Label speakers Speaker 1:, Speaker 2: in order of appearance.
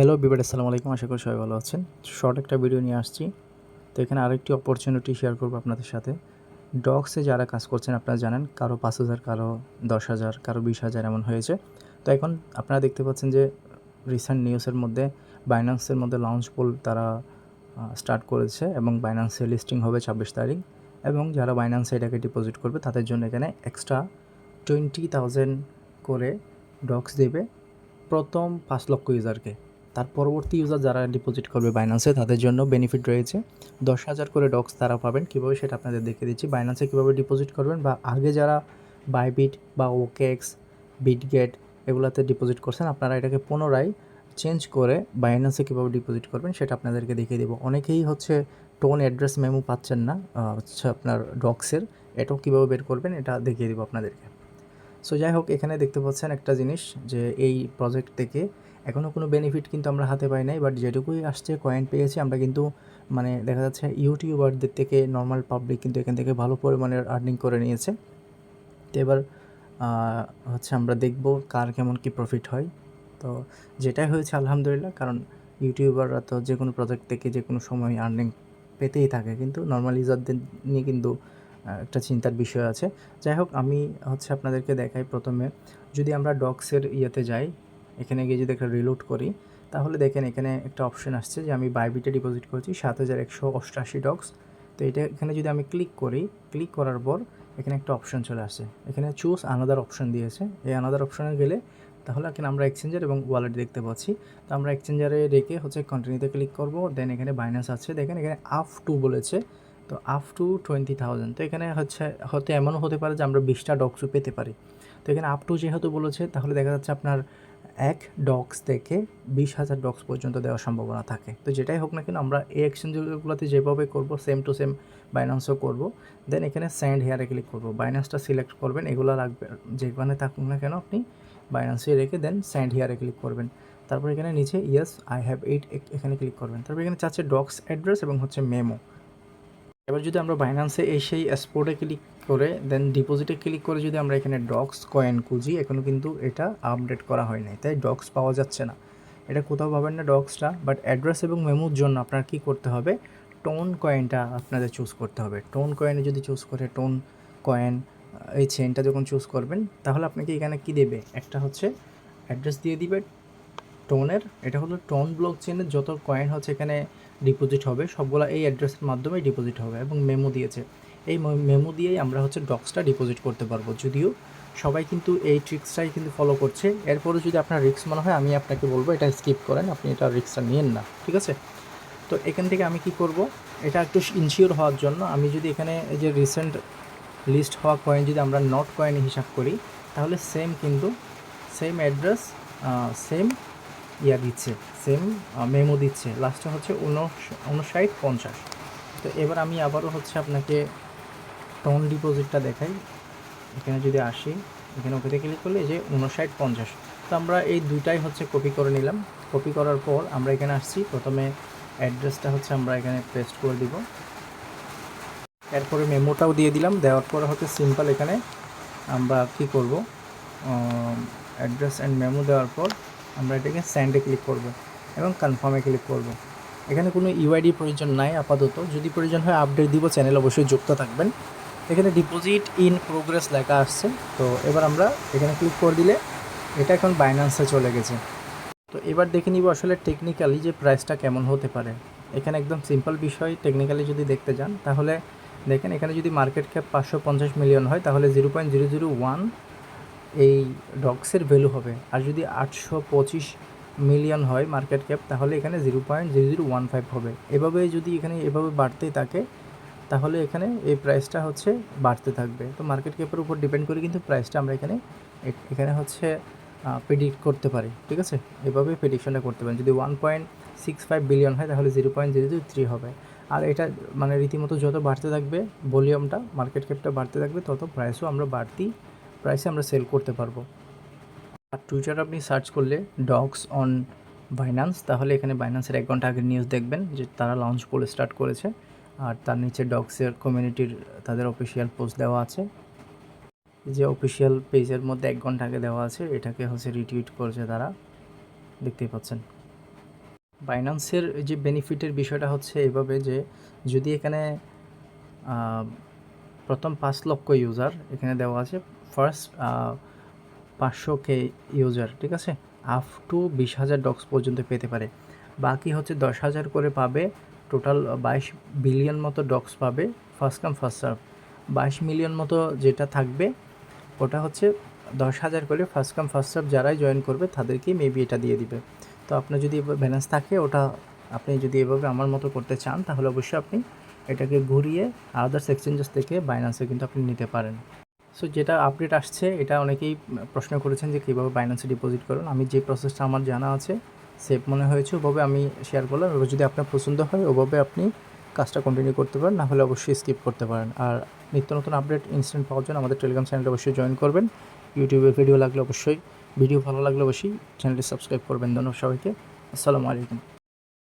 Speaker 1: Hello বিবাদ আসসালামু আলাইকুম। আশা করি সবাই ভালো আছেন। শর্ট একটা ভিডিও নিয়ে আসছি। তো এখানে আরেকটি অপরচুনিটি শেয়ার করব আপনাদের সাথে। ডগসে যারা কাজ করছেন, আপনারা জানেন, কারও পাঁচ হাজার, কারও দশ হাজার, কারও বিশ হাজার এমন হয়েছে। তো এখন আপনারা দেখতে পাচ্ছেন যে রিসেন্ট নিউজের মধ্যে বাইন্যান্সের মধ্যে লঞ্চ পোল তারা স্টার্ট করেছে এবং বাইন্যান্সে লিস্টিং হবে ছাব্বিশ তারিখ। এবং যারা বাইন্যান্সে এটাকে ডিপোজিট করবে, তাদের জন্য এখানে এক্সট্রা টোয়েন্টি থাউজেন্ড করে ডগস দেবে প্রথম পাঁচ লক্ষ ইউজারকে তার পরবর্তী ইউজার যারা ডিপোজিট করবে বাইন্যান্সে তাদের জন্য বেনিফিট রয়েছে। দশ হাজার করে ডক্স তারা পাবেন। কীভাবে সেটা আপনাদের দেখে দিচ্ছি। বাইন্যান্সে কীভাবে ডিপোজিট করবেন বা আগে যারা বাইবিট বা ওকেক্স বিটগেট এগুলোতে ডিপোজিট করছেন, আপনারা এটাকে পুনরায় চেঞ্জ করে বাইন্যান্সে কীভাবে ডিপোজিট করবেন সেটা আপনাদেরকে দেখিয়ে দেবো। অনেকেই হচ্ছে টোন অ্যাড্রেস মেমো পাচ্ছেন না হচ্ছে আপনার ডক্সের এটাও কীভাবে বের করবেন এটা দেখিয়ে দেবো আপনাদেরকে। সো যাই হোক, এখানে দেখতে পাচ্ছেন একটা জিনিস যে এই প্রজেক্ট থেকে এখনও কোনো বেনিফিট কিন্তু আমরা হাতে পাই নাই বাট যেটুকুই আসছে কয়েন পেয়েছি, আমরা কিন্তু মানে দেখা যাচ্ছে ইউটিউবারদের থেকে নর্মাল পাবলিক কিন্তু এখান থেকে ভালো পরিমাণের আর্নিং করে নিয়েছে। তো এবার হচ্ছে আমরা দেখব কার কেমন কি প্রফিট হয়। তো যেটাই হয়েছে আলহামদুলিল্লাহ, কারণ ইউটিউবাররা তো যে কোনো প্রজেক্ট থেকে যে কোনো সময় আর্নিং পেতেই থাকে, কিন্তু নর্মাল ইউজারদের নিয়ে কিন্তু একটা চিন্তার বিষয় আছে। যাই হোক, আমি হচ্ছে আপনাদেরকে দেখাই প্রথমে। যদি আমরা ডক্সের ইয়েতে যাই এখানে গিয়ে যদি একটা রিলোড করি, তাহলে দেখেন এখানে একটা অপশন আসছে যে আমি বাইবিটে ডিপোজিট করেছি সাত হাজার একশো অষ্টআশি ডক্স তো এটা এখানে যদি আমি ক্লিক করি ক্লিক করার পর এখানে একটা অপশন চলে আসে এখানে চুজ আনাদার অপশন দিয়েছে। এই আনাদার অপশনে গেলে তাহলে এখানে আমরা এক্সচেঞ্জার এবং ওয়ালেট দেখতে পাচ্ছি। তো আমরা এক্সচেঞ্জারে রেখে হচ্ছে কন্টিনিউতে ক্লিক করব। দেন এখানে বাইন্যান্স আছে। দেখেন এখানে আপ টু বলেছে। তো আপ টু টোয়েন্টি থাউজেন্ড তো এখানে হচ্ছে, হয়তো এমনও হতে পারে যে আমরা বিশটা ডক্সও পেতে পারি। তো এখানে আপ টু যেহেতু বলেছে, তাহলে দেখা যাচ্ছে আপনার এক ডক্স থেকে বিশ হাজার ডক্স পর্যন্ত দেওয়ার সম্ভাবনা থাকে। তো যেটাই হোক না কেন, আমরা এই এক্সচেঞ্জগুলোতে যেভাবে করব সেম টু সেম বাইন্যান্সও করব। দেন এখানে স্যান্ড হেয়ারে ক্লিক করব। বাইন্যান্সটা সিলেক্ট করবেন, এগুলো রাখবে। যেখানে থাকুক না কেন, আপনি বাইন্যান্সে রেখে দেন স্যান্ড হেয়ারে ক্লিক করবেন। তারপর এখানে নিচে ইয়েস আই হ্যাভ এইট এখানে ক্লিক করবেন। তারপর এখানে চাচ্ছে ডক্স অ্যাড্রেস এবং হচ্ছে মেমো এবার যদি আমরা বাইন্যান্সে এসেই স্পোর্টে ক্লিক করে দেন ডিপোজিটে ক্লিক করে যদি আমরা এখানে ডক্স কয়েন খুঁজি এখনও কিন্তু এটা আপডেট করা হয় নাই। তাই ডক্স পাওয়া যাচ্ছে না। এটা কোথাও পাবেন না ডক্সটা বাট অ্যাড্রেস এবং মেমোর জন্য আপনার কি করতে হবে? টোন কয়েনটা আপনাদের চুজ করতে হবে। টোন কয়েনে যদি চুজ করে টোন কয়েন এই চেনটা যখন চুজ করবেন, তাহলে আপনাকে এখানে কি দেবে? একটা হচ্ছে অ্যাড্রেস দিয়ে দিবে টোনের এটা হলো টোন ব্লক চেনের যত কয়েন হচ্ছে এখানে ডিপোজিট হবে, সবগুলো এই অ্যাড্রেসের মাধ্যমে ডিপোজিট হবে এবং মেমো দিয়েছে। এই মেমো দিয়েই আমরা হচ্ছে ডক্সটা ডিপোজিট করতে পারব। যদিও সবাই কিন্তু এই ট্রিক্সটাই কিন্তু ফলো করছে। এরপরে যদি আপনার রিস্ক মনে হয়, আমি আপনাকে বলব, এটা স্কিপ করেন, আপনি এটা রিক্সটা নিয়েন না, ঠিক আছে? তো এখান থেকে আমি কি করব, এটা একটু ইনশিওর হওয়ার জন্য আমি যদি এখানে এই যে রিসেন্ট লিস্ট হওয়া কয়েন যদি আমরা নট কয়েনে হিসাব করি, তাহলে সেম কিন্তু সেম অ্যাড্রেস সেম ইয়া দিচ্ছে সেম মেমো দিচ্ছে। লাস্টে হচ্ছে উনষাট পঞ্চাশ। তো এবার আমি আবারও হচ্ছে আপনাকে টোন ডিপোজিটটা দেখাই। এখানে যদি আসি, এখানে ওকেতে ক্লিক করলে যে উনষাট পঞ্চাশ। তো আমরা এই দুইটাই হচ্ছে কপি করে নিলাম। কপি করার পর আমরা এখানে আসছি। প্রথমে অ্যাড্রেসটা হচ্ছে আমরা এখানে পেস্ট করে দিব। এরপরে মেমোটাও দিয়ে দিলাম। দেওয়ার পরে হচ্ছে সিম্পল এখানে আমরা কি করব? অ্যাড্রেস অ্যান্ড মেমো দেওয়ার পর আমরা এটাকে স্যান্ডে ক্লিক করব এবং কনফার্মে ক্লিক করব। এখানে কোনো ইউআইডি প্রয়োজন নাই আপাতত। যদি প্রয়োজন হয় আপডেট দিব। চ্যানেল অবশ্যই যুক্ত থাকবেন। এখানে ডিপোজিট ইন প্রোগ্রেস লেখা আসছে। তো এবার আমরা এখানে ক্লিক করে দিলে এটা এখন বাইন্যান্সে চলে গেছে। তো এবার দেখে নিব আসলে টেকনিক্যালি যে প্রাইসটা কেমন হতে পারে। এখানে একদম সিম্পল বিষয় টেকনিক্যালি যদি দেখতে যান, তাহলে দেখেন এখানে যদি মার্কেট ক্যাপ পাঁচশো পঞ্চাশ মিলিয়ন হয়, তাহলে zero point zero zero one এই ডগসের ভ্যালু হবে। আর যদি আটশো পঁচিশ মিলিয়ন হয় মার্কেট ক্যাপ তাহলে এখানে zero point zero one five হবে। এভাবে যদি এখানে এভাবে বাড়তেই থাকে তাহলে এখানে এই প্রাইসটা হচ্ছে বাড়তে থাকবে। তো মার্কেট ক্যাপের উপর ডিপেন্ড করে কিন্তু প্রাইসটা আমরা এখানে এখানে হচ্ছে প্রেডিক্ট করতে পারি, ঠিক আছে? এভাবে প্রেডিকশনটা করতে পারেন। যদি one point six five billion হয়, তাহলে zero point zero zero three হবে। আর এটা মানে রীতিমতো যত বাড়তে থাকবে ভলিউমটা মার্কেট ক্যাপটা বাড়তে থাকবে, তত প্রাইসও আমরা বাড়তি প্রাইসে আমরা সেল করতে পারব। আর টুইটার আপনি সার্চ করলে ডগস অন বাইন্যান্স তাহলে এখানে বাইন্যান্সের এক ঘণ্টা আগের নিউজ দেখবেন, যে তারা লঞ্চ পোল স্টার্ট করেছে। আর তার নিচে ডগসের কমিউনিটির তাদের অফিসিয়াল পোস্ট দেওয়া আছে। যে অফিসিয়াল পেজের মধ্যে এক ঘণ্টা আগে দেওয়া আছে, এটাকে হচ্ছে রিটুইট করছে তারা। দেখতেই পাচ্ছেন। বাইন্যান্সের যে বেনিফিটের বিষয়টা হচ্ছে এভাবে যে, যদি এখানে প্রথম পাঁচ লক্ষ ইউজার এখানে দেওয়া আছে ফার্স্ট পাঁচশো কে ইউজার ঠিক আছে? আপ টু বিশ হাজার ডক্স পর্যন্ত পেতে পারে। বাকি হচ্ছে দশ হাজার করে পাবে টোটাল বাইশ বিলিয়ন মতো ডক্স পাবে, ফার্স্ট কাম, ফার্স্ট সার্ভ। বাইশ মিলিয়ন মতো যেটা থাকবে, ওটা হচ্ছে দশ হাজার করে ফার্স্ট কাম, ফার্স্ট সার্ভ যারাই জয়েন করবে তাদেরকেই মেবি এটা দিয়ে দিবে। তো আপনার যদি ব্যালেন্স থাকে, ওটা আপনি যদি এভাবে আমার মতো করতে চান, তাহলে অবশ্যই আপনি এটাকে ঘুরিয়ে আদার্স এক্সচেঞ্জেস থেকে বাইন্যান্সে কিন্তু আপনি নিতে পারেন। সো যেটা আপডেট আসছে, এটা অনেকেই প্রশ্ন করেছেন যে কীভাবে বাইন্যান্সে ডিপোজিট করুন। আমি যে প্রসেসটা আমার জানা আছে সেফ মনে হয়েছে, ওভাবে আমি শেয়ার করলাম। এবার যদি আপনার পছন্দ হয়, ওভাবে আপনি কাজটা কন্টিনিউ করতে পারেন নাহলে অবশ্যই স্কিপ করতে পারেন। আর নিত্য নতুন আপডেট ইনস্ট্যান্ট পাওয়ার জন্য আমাদের টেলিগ্রাম চ্যানেলটা অবশ্যই জয়েন করবেন। ইউটিউবে ভিডিও লাগলে অবশ্যই ভিডিও ভালো লাগলে অবশ্যই চ্যানেলটি সাবস্ক্রাইব করবেন। ধন্যবাদ সবাইকে। আসসালামু আলাইকুম।